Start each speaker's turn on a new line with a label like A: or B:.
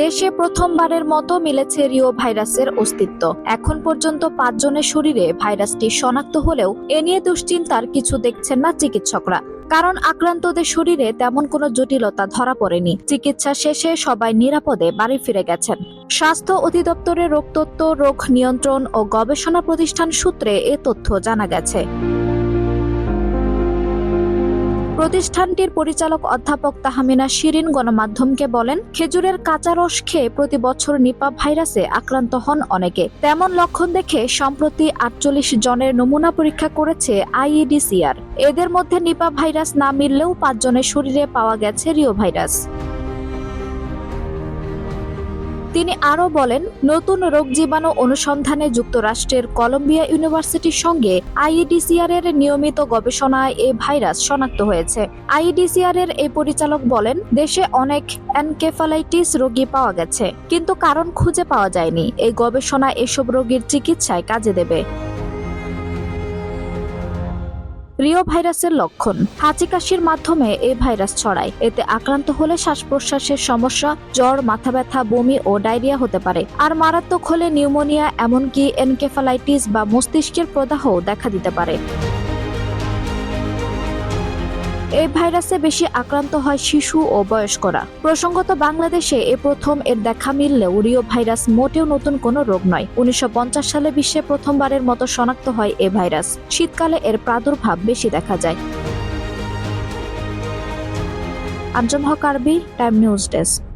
A: দেশে প্রথমবারের মতো মিলেছে রিও ভাইরাসের অস্তিত্ব। এখন পর্যন্ত পাঁচজনের শরীরে ভাইরাসটি শনাক্ত হলেও এ নিয়ে দুশ্চিন্তার কিছু দেখছেন না চিকিৎসকরা। কারণ আক্রান্তদের শরীরে তেমন কোনো জটিলতা ধরা পড়েনি। চিকিৎসা শেষে সবাই নিরাপদে বাড়ি ফিরে গেছেন। স্বাস্থ্য অধিদপ্তরের রোগতত্ত্ব, রোগ নিয়ন্ত্রণ ও গবেষণা প্রতিষ্ঠান সূত্রে এ তথ্য জানা গেছে। প্রতিষ্ঠানটির পরিচালক অধ্যাপক তাহমিনা শিরিন গণমাধ্যমকে বলেন, খেজুরের কাঁচা রস খেয়ে প্রতি বছর নিপা ভাইরাসে আক্রান্ত হন অনেকে। তেমন লক্ষণ দেখে সম্প্রতি আটচল্লিশ জনের নমুনা পরীক্ষা করেছে আইইডিসিআর। এদের মধ্যে নিপা ভাইরাস না মিললেও পাঁচজনের শরীরে পাওয়া গেছে রিও ভাইরাস। তিনি আরও বলেন, নতুন রোগ জীবাণু অনুসন্ধানে যুক্তরাষ্ট্রের কলম্বিয়া ইউনিভার্সিটির সঙ্গে আইইডিসিআর এর নিয়মিত গবেষণায় এ ভাইরাস শনাক্ত হয়েছে। আইইডিসিআর এর এই পরিচালক বলেন, দেশে অনেক এনকেফালাইটিস রোগী পাওয়া গেছে, কিন্তু কারণ খুঁজে পাওয়া যায়নি। এই গবেষণা এসব রোগীর চিকিৎসায় কাজে দেবে। রিও ভাইরাসের লক্ষণ। হাঁচি কাশির মাধ্যমে এই ভাইরাস ছড়ায়। এতে আক্রান্ত হলে শ্বাস প্রশ্বাসের সমস্যা, জ্বর, মাথা ব্যথা, বমি ও ডায়রিয়া হতে পারে। আর মারাত্মক হলে নিউমোনিয়া, এমনকি এনকেফালাইটিস বা মস্তিষ্কের প্রদাহও দেখা দিতে পারে। এই ভাইরাসে বেশি আক্রান্ত হয় শিশু ও বয়স্করা। প্রসঙ্গত বাংলাদেশে এ প্রথম এর দেখা মিললেও রিও ভাইরাস মোটেও নতুন কোন রোগ নয়। উনিশশো সালে বিশ্বে প্রথমবারের মতো শনাক্ত হয় এ ভাইরাস। শীতকালে এর প্রাদুর্ভাব বেশি দেখা যায়। আঞ্জম হক, আরবি, টাইম নিউজ ডেস্ক।